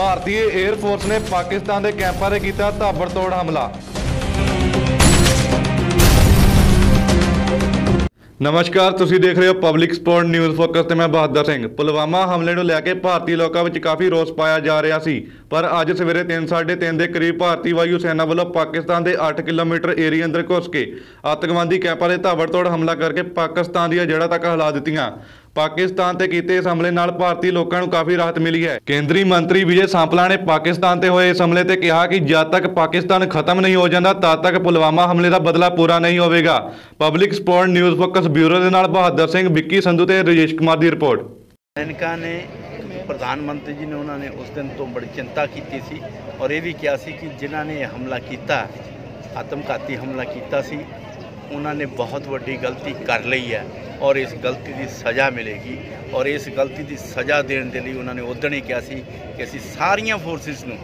ਭਾਰਤੀ air force ਨੇ ਪਾਕਿਸਤਾਨ ਦੇ ਕੈਂਪਾਂ 'ਤੇ ਕੀਤਾ ਤਾਬੜਤੋੜ ਹਮਲਾ। ਨਮਸਕਾਰ, ਤੁਸੀਂ ਦੇਖ ਰਹੇ ਹੋ ਪਬਲਿਕ ਸਪੋਰਟ ਨਿਊਜ਼ ਫੋਕਸ ਤੇ ਮੈਂ ਬਹਾਦਰ ਸਿੰਘ। ਪੁਲਵਾਮਾ ਹਮਲੇ ਨੂੰ ਲੈ ਕੇ ਭਾਰਤੀ ਲੋਕਾਂ ਵਿੱਚ ਕਾਫੀ ਰੋਸ ਪਾਇਆ ਜਾ ਰਿਹਾ ਸੀ। ਪਰ ਅੱਜ ਸਵੇਰੇ 3:30 ਦੇ ਕਰੀਬ ਭਾਰਤੀ ਵਾਯੂ ਸੈਨਾ ਵੱਲੋਂ ਪਾਕਿਸਤਾਨ ਦੇ 8 ਕਿਲੋਮੀਟਰ ਏਰੀਆ ਅੰਦਰ ਘੁਸ ਕੇ ਆਤੰਕਵਾਦੀ ਕੈਂਪਾਂ 'ਤੇ ਤਾਬੜਤੋੜ ਹਮਲਾ ਕਰਕੇ ਪਾਕਿਸਤਾਨ ਦੀਆਂ ਜੜ੍ਹਾਂ ਤੱਕ ਹਿਲਾ ਦਿੱਤੀਆਂ। ਪਾਕਿਸਤਾਨ ਤੇ ਕੀਤੇ ਇਸ ਹਮਲੇ ਨਾਲ ਭਾਰਤੀ ਲੋਕਾਂ ਨੂੰ ਕਾਫੀ ਰਾਹਤ ਮਿਲੀ ਹੈ। ਕੇਂਦਰੀ ਮੰਤਰੀ ਵਿਜੇ ਸਾਂਪਲਾ ਨੇ ਪਾਕਿਸਤਾਨ ਤੇ ਹੋਏ ਇਸ ਹਮਲੇ ਤੇ ਕਿਹਾ ਕਿ ਜਦ ਤੱਕ ਪਾਕਿਸਤਾਨ ਖਤਮ ਨਹੀਂ ਹੋ ਜਾਂਦਾ, ਤਦ ਤੱਕ ਪੁਲਵਾਮਾ ਹਮਲੇ ਦਾ ਬਦਲਾ ਪੂਰਾ ਨਹੀਂ ਹੋਵੇਗਾ। Public support news focus bureau ਦੇ ਨਾਲ ਬਹਾਦਰ ਸਿੰਘ, ਵਿੱਕੀ ਸੰਧੂ ਤੇ ਰਜੇਸ਼ ਕੁਮਾਰ ਦੀ ਰਿਪੋਰਟ। ਸੈਨਿਕਾਂ ਨੇ ਪ੍ਰਧਾਨ ਮੰਤਰੀ ਜੀ ਨੇ ਉਹਨਾਂ ਨੇ ਉਸ ਦਿਨ ਤੋਂ ਬੜੀ ਚਿੰਤਾ ਕੀਤੀ ਸੀ ਔਰ ਇਹ ਵੀ ਕਿਹਾ ਸੀ ਕਿ ਜਿਨ੍ਹਾਂ ਨੇ ਹਮਲਾ ਕੀਤਾ, ਆਤਮਘਾਤੀ ਹਮਲਾ ਕੀਤਾ ਸੀ, ਉਹਨਾਂ ਨੇ ਬਹੁਤ ਵੱਡੀ ਗਲਤੀ ਕਰ ਲਈ ਹੈ। ਔਰ ਇਸ ਗਲਤੀ ਦੀ ਸਜ਼ਾ ਮਿਲੇਗੀ ਔਰ ਇਸ ਗਲਤੀ ਦੀ ਸਜ਼ਾ ਦੇਣ ਦੇ ਲਈ ਉਹਨਾਂ ਨੇ ਉਦੋਂ ਹੀ ਕਿਹਾ ਸੀ ਕਿ ਅਸੀਂ ਸਾਰੀਆਂ ਫੋਰਸਿਸ ਨੂੰ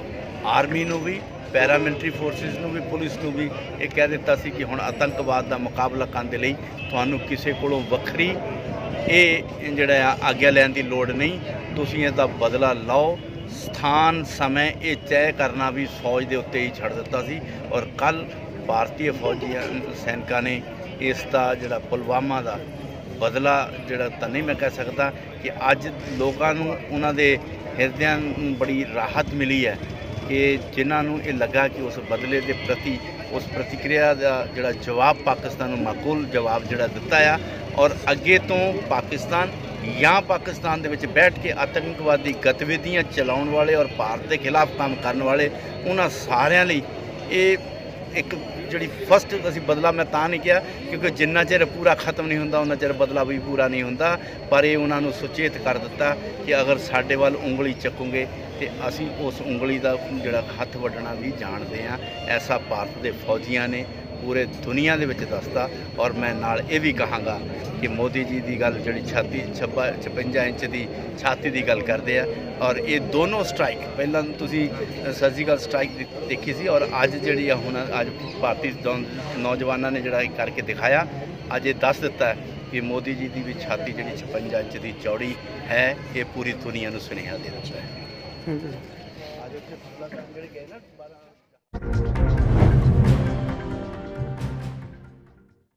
ਆਰਮੀ ਨੂੰ ਵੀ ਪੈਰਾਮਿਲਟਰੀ ਫੋਰਸਿਸ ਨੂੰ ਵੀ, ਪੁਲਿਸ ਨੂੰ ਵੀ ਇਹ ਕਹਿ ਦਿੱਤਾ ਸੀ ਕਿ ਹੁਣ ਆਤੰਕਵਾਦ ਦਾ ਮੁਕਾਬਲਾ ਕਰਨ ਦੇ ਲਈ ਤੁਹਾਨੂੰ ਕਿਸੇ ਕੋਲੋਂ ਵੱਖਰੀ ਇਹ ਜਿਹੜਾ ਆ ਆਗਿਆ ਲੈਣ ਦੀ ਲੋੜ ਨਹੀਂ। ਤੁਸੀਂ ਇਹਦਾ ਬਦਲਾ ਲਓ। ਸਥਾਨ, ਸਮੇਂ, ਇਹ ਤੈਅ ਕਰਨਾ ਵੀ ਫੌਜ ਦੇ ਉੱਤੇ ਹੀ ਛੱਡ ਦਿੱਤਾ ਸੀ ਔਰ ਕੱਲ ਭਾਰਤੀ ਫੌਜੀਆਂ, ਸੈਨਿਕਾਂ ਨੇ ਇਸ ਦਾ ਜਿਹੜਾ ਪੁਲਵਾਮਾ ਦਾ ਬਦਲਾ ਜਿਹੜਾ ਤਾਂ ਨਹੀਂ ਮੈਂ ਕਹਿ ਸਕਦਾ ਕਿ ਅੱਜ ਲੋਕਾਂ ਨੂੰ ਉਹਨਾਂ ਦੇ ਹਿਰਦਿਆਂ ਨੂੰ ਬੜੀ ਰਾਹਤ ਮਿਲੀ ਹੈ ਕਿ ਜਿਨ੍ਹਾਂ ਨੂੰ ਇਹ ਲੱਗਾ ਕਿ ਉਸ ਬਦਲੇ ਦੇ ਪ੍ਰਤੀ, ਉਸ ਪ੍ਰਤੀਕਿਰਿਆ ਦਾ ਜਿਹੜਾ ਜਵਾਬ ਪਾਕਿਸਤਾਨ ਨੂੰ ਮਾਕੂਲ ਜਵਾਬ ਜਿਹੜਾ ਦਿੱਤਾ ਆ ਔਰ ਅੱਗੇ ਤੋਂ ਪਾਕਿਸਤਾਨ ਜਾਂ ਪਾਕਿਸਤਾਨ ਦੇ ਵਿੱਚ ਬੈਠ ਕੇ ਆਤੰਕਵਾਦੀ ਗਤੀਵਿਧੀਆਂ ਚਲਾਉਣ ਵਾਲੇ ਔਰ ਭਾਰਤ ਦੇ ਖਿਲਾਫ ਕੰਮ ਕਰਨ ਵਾਲੇ, ਉਹਨਾਂ ਸਾਰਿਆਂ ਲਈ ਇਹ ਇੱਕ ਜਿਹੜੀ ਫਸਟ ਅਸੀਂ ਬਦਲਾ ਮੈਂ ਤਾਂ ਨਹੀਂ ਕਿਹਾ, ਕਿਉਂਕਿ ਜਿੰਨਾ ਚਿਰ ਪੂਰਾ ਖਤਮ ਨਹੀਂ ਹੁੰਦਾ, ਉਹਨਾਂ ਚਿਰ ਬਦਲਾ ਵੀ ਪੂਰਾ ਨਹੀਂ ਹੁੰਦਾ। ਪਰ ਇਹ ਉਹਨਾਂ ਨੂੰ ਸੁਚੇਤ ਕਰ ਦਿੱਤਾ ਕਿ ਅਗਰ ਸਾਡੇ ਵੱਲ ਉਂਗਲੀ ਚੱਕੋਗੇ ਤੇ ਅਸੀਂ ਉਸ ਉਂਗਲੀ ਦਾ ਜਿਹੜਾ ਹੱਥ ਵੱਢਣਾ ਵੀ ਜਾਣਦੇ ਹਾਂ। ਐਸਾ ਭਾਰਤ ਦੇ ਫੌਜੀਆਂ ਨੇ ਪੂਰੇ ਦੁਨੀਆ ਦੇ ਵਿੱਚ ਦੱਸਦਾ ਔਰ ਮੈਂ ਨਾਲ ਇਹ ਵੀ ਕਹਾਂਗਾ ਕਿ ਮੋਦੀ ਜੀ ਦੀ ਗੱਲ ਜਿਹੜੀ ਛਾਤੀ 56 56 ਇੰਚ ਦੀ ਛਾਤੀ ਦੀ ਗੱਲ ਕਰਦੇ ਆ ਔਰ ਇਹ ਦੋਨੋਂ ਸਟ੍ਰਾਈਕ ਪਹਿਲਾਂ ਤੁਸੀਂ ਸਰਜੀਕਲ ਸਟ੍ਰਾਈਕ ਦੇਖੀ ਸੀ ਔਰ ਅੱਜ ਜਿਹੜੀ ਆ ਹੁਣ ਅੱਜ ਭਾਰਤੀ ਨੌ- ਨੌਜਵਾਨਾਂ ਨੇ ਜਿਹੜਾ ਇਹ ਕਰਕੇ ਦਿਖਾਇਆ ਅੱਜ ਇਹ ਦੱਸ ਦਿੱਤਾ ਕਿ ਮੋਦੀ ਜੀ ਦੀ ਵੀ ਛਾਤੀ ਜਿਹੜੀ 56 ਇੰਚ ਦੀ ਚੌੜੀ ਹੈ ਇਹ ਪੂਰੀ ਦੁਨੀਆ ਨੂੰ ਸੁਨੇਹਾ ਦੇ ਦਿੱਤਾ ਹੈ।